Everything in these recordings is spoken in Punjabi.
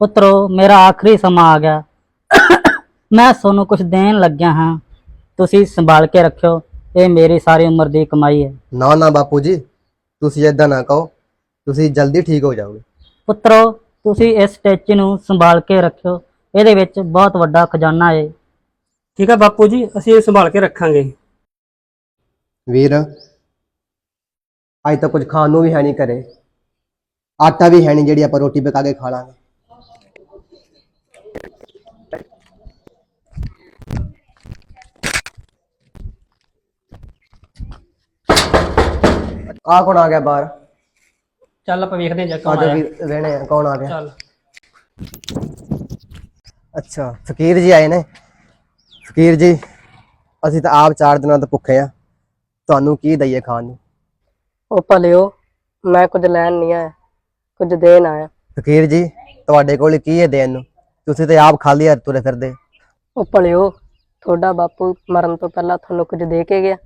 ਪੁੱਤਰੋ ਮੇਰਾ ਆਖਰੀ ਸਮਾਂ ਆ ਗਿਆ। ਮੈਂ ਤੁਹਾਨੂੰ ਕੁਝ ਦੇਣ ਲੱਗਿਆ ਹਾਂ। ਤੁਸੀਂ ਸੰਭਾਲ ਕੇ ਰੱਖਿਓ। ਇਹ ਮੇਰੀ ਸਾਰੀ ਉਮਰ ਦੀ ਕਮਾਈ ਹੈ। ਨਾ ਨਾ ਬਾਪੂ ਜੀ ਤੁਸੀਂ ਏਦਾਂ ਨਾ ਕਹੋ। ਤੁਸੀਂ ਜਲਦੀ ਠੀਕ ਹੋ ਜਾਓਗੇ। ਪੁੱਤਰੋ ਤੁਸੀਂ ਇਸ ਸਟੈਚੂ ਨੂੰ ਸੰਭਾਲ ਕੇ ਰੱਖਿਓ। ਇਹਦੇ ਵਿੱਚ ਬਹੁਤ ਵੱਡਾ ਖਜ਼ਾਨਾ ਹੈ ਠੀਕ ਹੈ ਬਾਪੂ ਜੀ ਅਸੀਂ ਇਹ ਸੰਭਾਲ ਕੇ ਰੱਖਾਂਗੇ। ਵੀਰ ਅੱਜ ਤਾਂ ਕੁਝ ਖਾਣ ਨੂੰ ਵੀ ਹੈ ਨਹੀਂ ਘਰੇ। ਆਟਾ ਵੀ ਹੈ ਨਹੀਂ ਜਿਹੜੀ ਆਪਾਂ ਰੋਟੀ ਪਕਾ ਕੇ ਖਾ ਲਾਂਗੇ। ਆ ਕੌਣ ਆ ਗਿਆ ਬਾਹਰ? ਚੱਲ ਆਪਾਂ ਵੇਖਦੇ ਹਾਂ ਜਾ ਕੌਣ ਆਜੋ ਆਇਆ। ਵੀਰ ਵੇਣੇ ਆ ਕੌਣ ਆ ਗਿਆ? ਚੱਲ। ਅੱਛਾ ਫਕੀਰ ਜੀ ਆਏ ਨੇ? ਫਕੀਰ ਜੀ ਅਸੀਂ ਤਾਂ ਆਪ 4 ਦਿਨਾਂ ਤੋਂ ਭੁੱਖੇ ਆ। ਤੁਹਾਨੂੰ ਕੀ ਦਈਏ ਖਾਣ ਨੂੰ? ਉਹ ਭਲਿਓ ਮੈਂ ਕੁਝ ਲੈਣ ਨਹੀਂ ਆਇਆ ਕੁਝ ਦੇਣ ਆਇਆ। ਫਕੀਰ ਜੀ ਤੁਹਾਡੇ ਕੋਲ ਕੀ ਹੈ ਦੇਣ ਨੂੰ? ਤੁਸੀਂ ਤੇ ਆਪ ਖਾਲੀ ਹੱਥ ਤੁਰੇ ਫਿਰਦੇ। ਉਹ ਭਲਿਓ ਤੁਹਾਡਾ ਬਾਪੂ ਮਰਨ ਤੋਂ ਪਹਿਲਾਂ ਤੁਹਾਨੂੰ ਕੁਝ ਦੇ ਕੇ ਗਿਆ।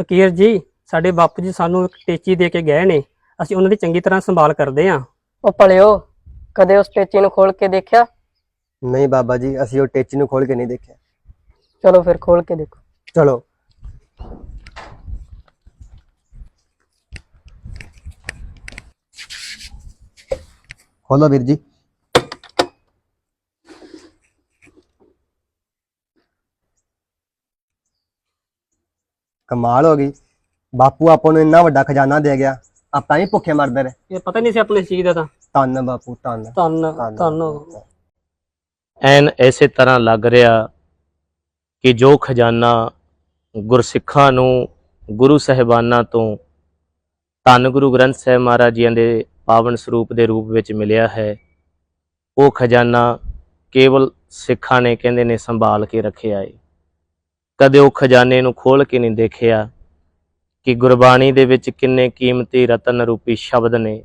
ਫਕੀਰ ਜੀ ਸਾਡੇ ਬਾਪੂ ਜੀ ਸਾਨੂੰ ਇੱਕ ਟੇਚੀ ਦੇ ਕੇ ਗਏ ਨੇ। ਅਸੀਂ ਉਹਨਾਂ ਦੀ ਚੰਗੀ ਤਰ੍ਹਾਂ ਸੰਭਾਲ ਕਰਦੇ ਹਾਂ। ਉਹ ਭਲਿਓ ਕਦੇ ਉਸ ਟੇਚੀ ਨੂੰ ਖੋਲ ਕੇ ਦੇਖਿਆ? ਨਹੀਂ ਬਾਬਾ ਜੀ ਅਸੀਂ ਉਹ ਟੇਚੀ ਨੂੰ ਖੋਲ ਕੇ ਨਹੀਂ ਦੇਖਿਆ। ਚਲੋ ਫਿਰ ਖੋਲ ਕੇ ਦੇਖੋ। ਚਲੋ। ਖੋਲੋ ਵੀਰ ਜੀ। ਕਮਾਲ ਹੋ ਗਈ। ਬਾਪੂ ਆਪਾਂ ਨੂੰ ਇੰਨਾ ਵੱਡਾ ਖਜ਼ਾਨਾ ਦੇ ਗਿਆ। ਆਪਾਂ ਹੀ ਭੁੱਖੇ ਮਰਦੇ ਰਹੇ ਇਹ ਪਤਾ ਨਹੀਂ ਸੀ ਆਪਣੇ ਚੀਜ਼ ਦਾ ਤਾਂ। ਧੰਨ ਬਾਪੂ ਧੰਨ। ਧੰਨ ਧੰਨ। ਧੰਨ। ਐਨ ਐਸੇ ਤਰ੍ਹਾਂ ਲੱਗ ਰਿਹਾ ਕਿ ਜੋ ਖਜ਼ਾਨਾ ਗੁਰਸਿੱਖਾਂ ਨੂੰ ਗੁਰੂ ਸਹਿਬਾਨਾਂ ਤੋਂ ਧੰਨ ਗੁਰੂ ਗ੍ਰੰਥ ਸਾਹਿਬ ਮਹਾਰਾਜ ਜੀ ਦੇ ਪਾਵਨ ਸਰੂਪ ਦੇ ਰੂਪ ਵਿੱਚ ਮਿਲਿਆ ਹੈ ਉਹ ਖਜ਼ਾਨਾ ਕੇਵਲ ਸਿੱਖਾਂ ਨੇ ਕਹਿੰਦੇ ਨੇ ਸੰਭਾਲ ਕੇ ਰੱਖਿਆ ਹੈ ਕਦੇ ਉਹ ਖਜ਼ਾਨੇ ਨੂੰ ਖੋਲ ਕੇ ਨਹੀਂ ਦੇਖਿਆ। ਕਿ ਗੁਰਬਾਣੀ ਦੇ ਵਿੱਚ ਕਿੰਨੇ ਕੀਮਤੀ ਰਤਨ ਰੂਪੀ ਸ਼ਬਦ ਨੇ,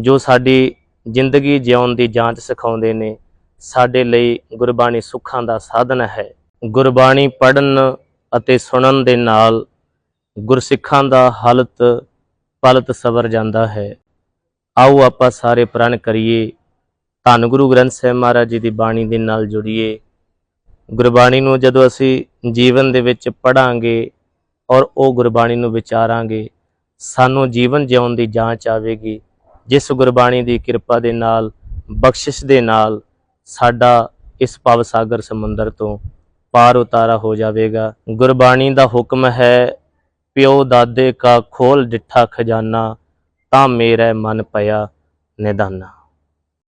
ਜੋ ਸਾਡੀ ਜ਼ਿੰਦਗੀ ਜਿਉਣ ਦੀ ਜਾਂਚ ਸਿਖਾਉਂਦੇ ਨੇ, ਸਾਡੇ ਲਈ ਗੁਰਬਾਣੀ ਸੁੱਖਾਂ ਦਾ ਸਾਧਨ ਹੈ। ਗੁਰਬਾਣੀ ਪੜਨ ਅਤੇ ਸੁਣਨ ਦੇ ਨਾਲ ਗੁਰਸਿੱਖਾਂ ਦਾ ਹਾਲਤ ਪਲਤ ਸਵਰ ਜਾਂਦਾ ਹੈ। ਆਓ ਆਪਾਂ ਸਾਰੇ ਪ੍ਰਣ ਕਰੀਏ। ਧੰਨ ਗੁਰੂ ਗ੍ਰੰਥ ਸਾਹਿਬ ਮਹਾਰਾਜ ਜੀ ਦੀ ਬਾਣੀ ਦੇ ਨਾਲ ਜੁੜੀਏ। ਗੁਰਬਾਣੀ ਨੂੰ ਜਦੋਂ ਅਸੀਂ ਜੀਵਨ ਦੇ ਵਿੱਚ ਪੜਾਂਗੇ ਔਰ ਉਹ ਗੁਰਬਾਣੀ ਨੂੰ ਵਿਚਾਰਾਂਗੇ। ਸਾਨੂੰ ਜੀਵਨ ਜਿਉਣ ਦੀ ਜਾਂਚ ਆਵੇਗੀ। ਜਿਸ ਗੁਰਬਾਣੀ ਦੀ ਕਿਰਪਾ ਦੇ ਨਾਲ, ਬਖਸ਼ਿਸ਼ ਦੇ ਨਾਲ ਸਾਡਾ ਇਸ ਭਵ ਸਾਗਰ ਸਮੁੰਦਰ ਤੋਂ ਪਾਰ ਉਤਾਰਾ ਹੋ ਜਾਵੇਗਾ। ਗੁਰਬਾਣੀ ਦਾ ਹੁਕਮ ਹੈ, ਪਿਓ ਦਾਦੇ ਕਾ ਖੋਲ ਡਿੱਠਾ ਖਜ਼ਾਨਾ, ਤਾਂ ਮੇਰਾ ਮਨ ਪਿਆ ਨਿਦਾਨਾ।